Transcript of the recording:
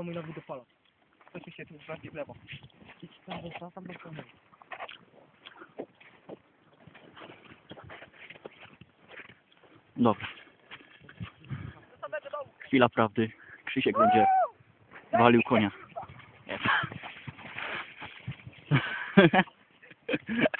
został mój nowy dopalacz. Proszę się tu bardziej w lewo. Idź tam, tam, tam, tam. Dobra. Chwila prawdy. Krzysiek będzie walił konia.